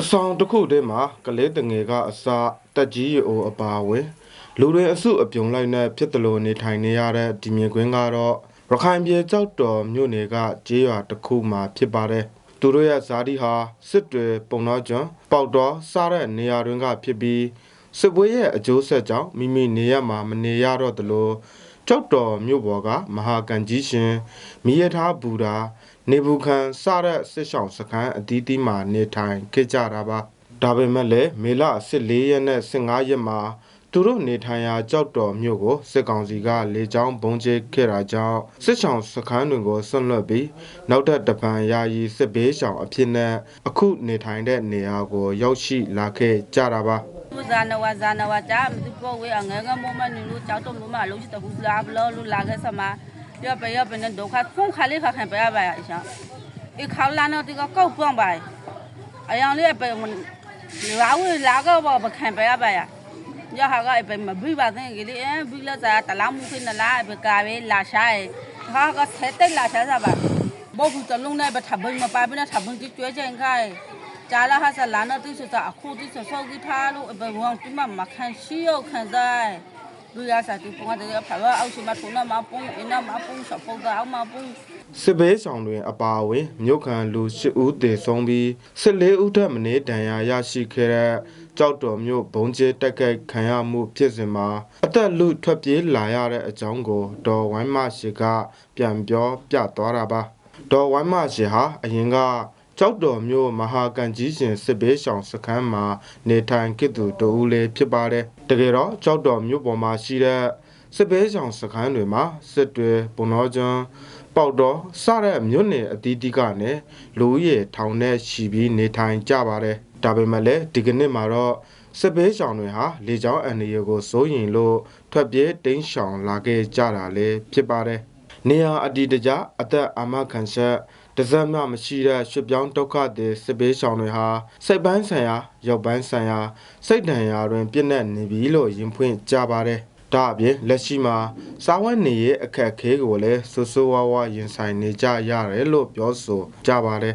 အဆောင်တစ်ခုတည်းမှာကလေးတငယ်ကအစာတက်ကြီးရီအိုအပါအဝင်လူတွေအစုအပြုံလိုက်နဲ့ဖြစ်တယ်လို့နေထိုင်နေရတဲ့ဒီမြင်ကွင်းကတော့ရခိုင်ပြည်ကြောက်တော်မြို့နယ်ကကျေးရွာတစ်ခုမှာဖြစ်ပါတယ်သူတို့ရဲ့ဇာတိဟာစစ်တွေပုံတော်ကျွန်းပေါက်တော်စားတဲ့နေရာတွင်ကဖြစ်ပြီးစစ်ပွဲရဲ့အကျိုးဆက်ကြောင့်မိမိနေရမှာမနေရတော့သလို ကြောက်တော်မြို့ပေါ်ကမဟာကန်ကြီးရှင်မိရထားဘူတာနေဘူးခန်စတဲ့စစ်ဆောင်စခန်းအသီးသီးမှာနေထိုင်ခဲ့ကြတာပါဒါပေမဲ့လည်းမေလ14ရက်နဲ့15ရက်မှာသူတို့နေထိုင်ရာကြောက်တော်မြို့ကိုစစ်ကောင်စီကလေကြောင်းပုံကျဲခဲ့တာကြောင့်စစ်ဆောင်စခန်းတွေကိုဆွန့်လွတ်ပြီးနောက်ထပ်တပံယာယီစစ်ဘေးဆောင်အဖြစ်နဲ့အခုနေထိုင်တဲ့နေရာကိုရောက်ရှိလာခဲ့ကြတာပါဇာနဝဇာနဝကြမသူ ပေါ်ဝေအငယ်ငယ်မမနူလူကြောက်တော့မမလုံးချတခုလာဘလောလူလာခဲ့စမှာရပရပနေဒုက္ခဖုန်ခလေးခခံပြရပါရအရှာอีเขาลานติก็ကောက်ပွန်ပါအယောင်လေးပဲလာဝလာก็บ่บခံပြရပါရရဟာကပဲမဘိပါတဲ့ကလေးအဘိလာစားတလာမှုခိနလာပဲကာပဲလာရှားဟာကဆက်တက်လာရှားစားပါဘောဘူးတလုံးနဲ့ပဲထဘိမပါဘနဲ့ထဘိကျွဲကြင်ခိုင် ကြာလာဟာဆလာ နတိစတာအခုတိစဆောက်ဒီထားလို့ဘဝံပြမမခန့်ရှိရောက်ခံတိုင်းလူရစာတူပုံတဲ့ဖာအောက်ရှိမထုံနာမပုံအနာမပုံစပုတ်တာအမပုံစစ်ဘေးဆောင်တွင် အပါအဝင်မြို့ခံလူ၈ဦးသေဆုံးပြီး14ဦးထပ်မင်းတန်ရာရရှိခဲ့တဲ့ကြောက်တော်မြို့ဘုံကျဲတက်ခိုက်ခံရမှုဖြစ်စဉ်မှာအသက်လူထွက်ပြေးလာရတဲ့အကြောင်းကိုဒေါ်ဝိုင်းမရှိက ပြန်ပြောပြသွားတာပါဒေါ်ဝိုင်းမရှိဟာအရင်က ကြောက်တော်မြို့မဟာကန်ကြီးရှင်စစ်ဘေးဆောင်စခန်းမှာနေထိုင်ခဲ့သူတဦးလေးဖြစ်ပါတယ်တကယ်တော့ကြောက်တော်မြို့ပေါ်မှာရှိတဲ့စစ်ဘေးဆောင်စခန်းတွေမှာစစ်တွေပုံတော်ကျွန်းပေါက်တော့စတဲ့မြို့နယ်အသီးသီးကနေလူဦးရေထောင်နဲ့ရှိပြီးနေထိုင်ကြပါတယ်ဒါပေမဲ့လည်းဒီကနေ့မှာတော့စစ်ဘေးရှောင်တွေဟာလေကြောင်းအန္တရာယ်ကိုစိုးရိမ်လို့ထွက်ပြေးတိမ်းရှောင်လာခဲ့ကြတာလည်းဖြစ်ပါတယ်နေရာအတီးတကြအသက်အာမခံချက် တစ်စက်မှမရှိတဲ့ရွှေပြောင်းဒုက္ခတွေစစ်ဘေးရှောင်တွေဟာစိတ်ပိုင်းဆိုင်ရာရုပ်ပိုင်းဆိုင်ရာစိတ်ဒဏ်ရာတွင်ပြည့်နေနေပြီလို့ရင်ဖွင့်ကြပါတယ်ဒါအပြင်လက်ရှိမှာစာဝတ်နေရေးအခက်အခဲကိုလည်းဆူဆူဝါးဝါရင်ဆိုင်နေကြရတယ်လို့ပြောဆိုကြပါတယ်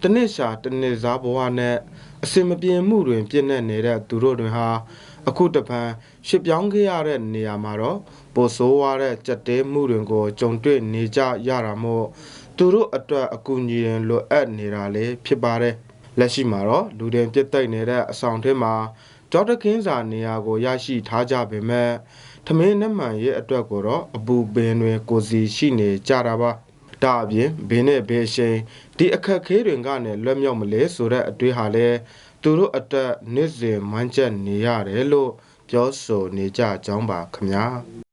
တ်တဲ့စိတ်တော့တပိရှိတာဘုကတဲ့ခုမှနောက်ထဲလာပြီးဘုံချိုင်ဘုံချစီကပါလေဇာထိုင်ဘရငူဆိုင်ပြီးချောဘောတဲ့အိပိုင်ကြီးနင်းလာဘလာမတငူဇာနီတိလောပလေးကိုတိုက်ကိုပြေကိုဒိုလွဲကိုဥဒိုကိုပရက်ရှင်ငကိုကလေးကမှစစ်ဘေးရှောင်ဆိုတဲ့စခန်းမှာတနစ်ရှာတနစ်စားဘဝနဲ့အစင်မပြေမှုတွင် ပြည့်နေနေတဲ့သူတို့တွင်ဟာအခုတပံရှစ်ပြောင်းခဲ့ရတဲ့နေရာမှာတော့ပိုဆိုးဝါးတဲ့ကြက်တဲမှုတွင်ကိုကြုံတွေ့နေကြရတာမို့သူတို့အတွက်အကူအညီရင်လိုအပ်နေတာလည်းဖြစ်ပါတယ်လက်ရှိမှာတော့လူတင်ပြစ်တိုက်နေတဲ့အဆောင်ထဲမှာကြောက်တကင်းစာနေရာကိုရရှိထားကြပေမဲ့ထမင်းနှမှန်ရဲ့အတွက်ကိုတော့အပူပင်တွေကိုစီရှိနေကြတာပါ ဒါအပြင်ဘင်းနဲ့ဘေးရှိန်ဒီအခက်ခဲတွေကနေလွတ်မြောက်မလဲဆိုတဲ့အတွေးဟာလဲသူတို့အတက်နေ့စဉ်မှန်းချက်နေရတယ်လို့ပြောဆိုနေကြကြောင်းပါခင်ဗျာ